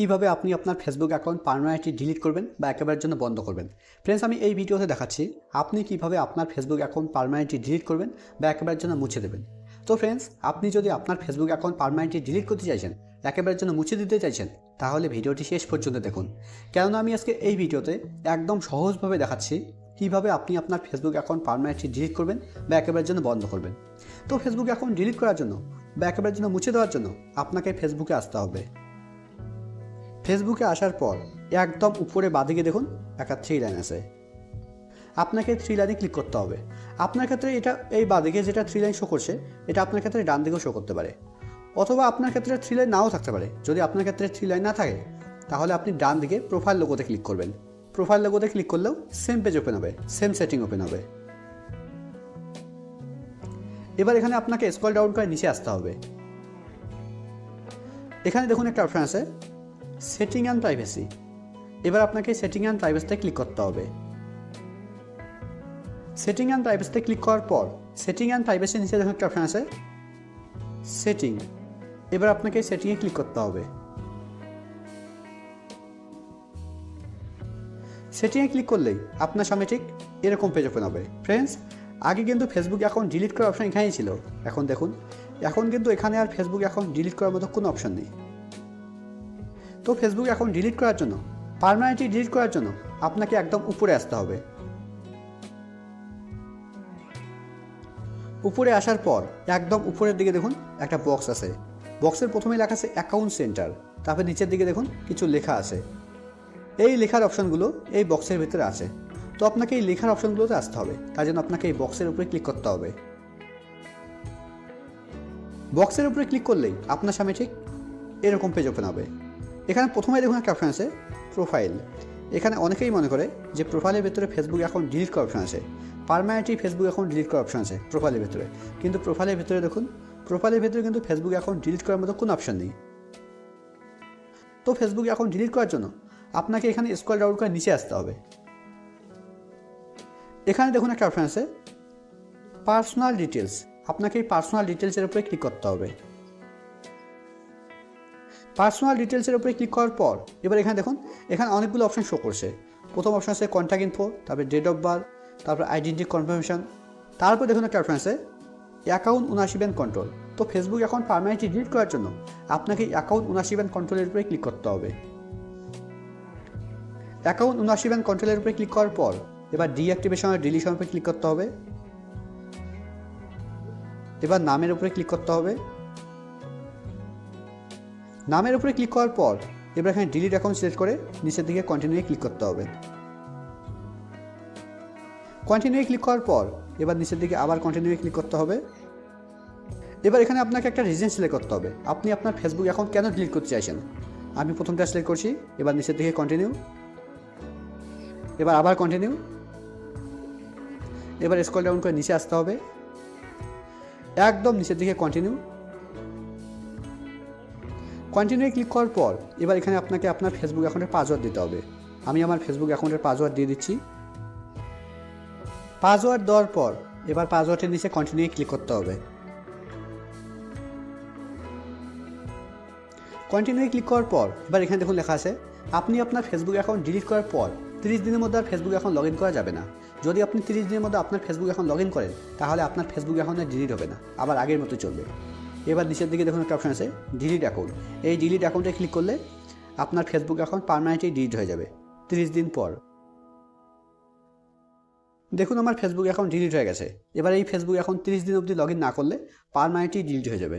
কীভাবে আপনি আপনার ফেসবুক অ্যাকাউন্ট পারমানেন্টলি ডিলিট করবেন বা একেবারের জন্য বন্ধ করবেন? ফ্রেন্ডস আমি এই ভিডিওতে দেখাচ্ছি আপনি কীভাবে আপনার ফেসবুক অ্যাকাউন্ট পারমানেন্টলি ডিলিট করবেন বা একেবারের জন্য মুছে দেবেন। তো ফ্রেন্ডস আপনি যদি আপনার ফেসবুক অ্যাকাউন্ট পারমানেন্টলি ডিলিট করতে চাইছেন, একেবারের জন্য মুছে দিতে চাইছেন, তাহলে ভিডিওটি শেষ পর্যন্ত দেখুন। কেননা আমি আজকে এই ভিডিওতে একদম সহজভাবে দেখাচ্ছি কীভাবে আপনি আপনার ফেসবুক অ্যাকাউন্ট পারমানেন্টলি ডিলিট করবেন বা একেবারের জন্য বন্ধ করবেন। তো ফেসবুক অ্যাকাউন্ট ডিলিট করার জন্য বা একেবারের জন্য মুছে দেওয়ার জন্য আপনাকে ফেসবুকে আসতে হবে। ফেসবুকে আসার পর একদম উপরে বাঁদিকে দেখুন, একটা থ্রি লাইন আছে। আপনাকে থ্রি লাইনে ক্লিক করতে হবে। আপনার ক্ষেত্রে এটা, এই বাঁদিকে যেটা থ্রি লাইন শো করছে, এটা আপনার ক্ষেত্রে ডান দিকেও শো করতে পারে। অথবা আপনার ক্ষেত্রে থ্রি লাইন নাও থাকতে পারে। যদি আপনার ক্ষেত্রে থ্রি লাইন না থাকে, তাহলে আপনি ডান দিকে প্রোফাইল লোগোতে ক্লিক করবেন। প্রোফাইল লোগোতে ক্লিক করলেও সেম পেজ ওপেন হবে সেম সেটিং ওপেন হবে। এবার এখানে আপনাকে স্কল ডাউন করে নিচে আসতে হবে। এখানে দেখুন একটা অপশান আছে সেটিং অ্যান্ড প্রাইভেসি এবার আপনাকে সেটিং অ্যান্ড প্রাইভেসিতে ক্লিক করতে হবে। সেটিং অ্যান্ড প্রাইভেসিতে ক্লিক করার পর সেটিং অ্যান্ড প্রাইভেসির নিচে দেখুন একটা অপশান আছে। সেটিং এবার আপনাকে সেটিংয়ে ক্লিক করতে হবে। সেটিংয়ে ক্লিক করলেই আপনার সামনে ঠিক এরকম পেজ ওপেন হবে। ফ্রেন্ডস আগে কিন্তু ফেসবুক এখন ডিলিট করার অপশন এখানেই ছিল। এখন দেখুন, এখন কিন্তু এখানে আর ফেসবুক এখন ডিলিট করার মতো কোনো অপশন নেই। তো ফেসবুক অ্যাকাউন্ট ডিলিট করার জন্য পারমানেন্টলি ডিলিট করার জন্য আপনাকে একদম উপরে আসতে হবে। উপরে আসার পর একদম উপরের দিকে দেখুন একটা বক্স আছে। বক্সের প্রথমে লেখা আছে অ্যাকাউন্ট সেন্টার তারপর নিচের দিকে দেখুন কিছু লেখা আছে। এই লেখার অপশনগুলো এই বক্সের ভিতরে আছে। তো আপনাকে এই লেখার অপশনগুলোতে আসতে হবে, তার জন্য আপনাকে এই বক্সের উপরে ক্লিক করতে হবে। বক্সের উপরে ক্লিক করলেই আপনার সামনে ঠিক এরকম পেজ ওপেন হবে। এখানে প্রথমে দেখুন একটা অপশন আছে প্রোফাইল এখানে অনেকেই মনে করে যে প্রোফাইলের ভেতরে ফেসবুক এখন ডিলিট করার অপশন আছে। পারমানেন্টলি ফেসবুক এখন ডিলিট করার অপশান আছে প্রোফাইলের ভেতরে। কিন্তু প্রোফাইলের ভেতরে দেখুন প্রোফাইলের ভেতরে কিন্তু ফেসবুক এখন ডিলিট করার মতো কোনো অপশান নেই। তো ফেসবুক এখন ডিলিট করার জন্য আপনাকে এখানে স্কল ডাউন করে নিচে আসতে হবে। এখানে দেখুন একটা অপশন আছে পার্সোনাল ডিটেলস আপনাকে এই পার্সোনাল ডিটেলসের উপরে ক্লিক করতে হবে। পার্সোনাল ডিটেলসের উপরে ক্লিক করার পর, এবার এখানে দেখুন, এখানে অনেকগুলো অপশন শো করছে। প্রথম অপশন আছে কন্ট্যাক্ট ইনফো তারপরে ডেট অফ বার্থ তারপর আইডেন্টি কনফার্মেশন তারপর দেখুন একটা অপশন আছে অ্যাকাউন্ট উনাশি ব্যান্ড কন্ট্রোল তো ফেসবুক অ্যাকাউন্ট পারমানেন্টলি ডিলিট করার জন্য আপনাকে অ্যাকাউন্ট উনাশি ব্যান্ড কন্ট্রোলের উপরে ক্লিক করতে হবে। অ্যাকাউন্ট উনআশি ব্যান্ড কন্ট্রোলের উপরে ক্লিক করার পর, এবার ডিঅ্যাক্টিভেশন আর ডিলিশন উপরে ক্লিক করতে হবে। এবার নামের উপরে ক্লিক করতে হবে। নামের উপরে ক্লিক করার পর, এবার এখানে ডিলিট অ্যাকাউন্ট সিলেক্ট করে নিচের দিকে কন্টিনিউ ক্লিক করতে হবে। কন্টিনিউ ক্লিক করার পর, এবার নিচের দিকে আবার কন্টিনিউ ক্লিক করতে হবে। এবার এখানে আপনাকে একটা রিজন সিলেক্ট করতে হবে। আপনি আপনার ফেসবুক অ্যাকাউন্ট কেন ডিলিট করতে চাইছেন? আমি প্রথমটা সিলেক্ট করছি, এবার নিচের দিকে কন্টিনিউ এবার আবার কন্টিনিউ এবার স্কল ডাউন করে নিচে আসতে হবে। একদম নিচের দিকে কন্টিনিউ কন্টিনিউ ক্লিক করার পর, এবার এখানে আপনাকে আপনার ফেসবুক অ্যাকাউন্টের পাসওয়ার্ড দিতে হবে। আমি আমার ফেসবুক অ্যাকাউন্টের পাসওয়ার্ড দিয়ে দিচ্ছি। পাসওয়ার্ড দেওয়ার পর, এবার পাসওয়ার্ডের নিচে কন্টিনিউ ক্লিক করতে হবে। কন্টিনিউ ক্লিক করার পর, এবার এখানে দেখুন লেখা আছে, আপনি আপনার ফেসবুক অ্যাকাউন্ট ডিলিট করার পর তিরিশ দিনের মধ্যে আর ফেসবুক অ্যাকাউন্ট লগ ইন করা যাবে না। যদি আপনি তিরিশ দিনের মধ্যে আপনার ফেসবুক অ্যাকাউন্ট লগ ইন করেন, তাহলে আপনার ফেসবুক অ্যাকাউন্টে ডিলিট হবে না। আবার আগের মতো চলবে। এবার নিচের দিকে দেখুন একটা অপশন আছে ডিলিট অ্যাকাউন্ট এই ডিলিট অ্যাকাউন্টে ক্লিক করলে আপনার ফেসবুক অ্যাকাউন্ট পারমানেন্টলি ডিলিট হয়ে যাবে, তিরিশ দিন পর। দেখুন আমার ফেসবুক অ্যাকাউন্ট ডিলিট হয়ে গেছে। এবার এই ফেসবুক অ্যাকাউন্ট তিরিশ দিন অবধি লগ না করলে পারমানেন্টলি ডিলিট হয়ে যাবে।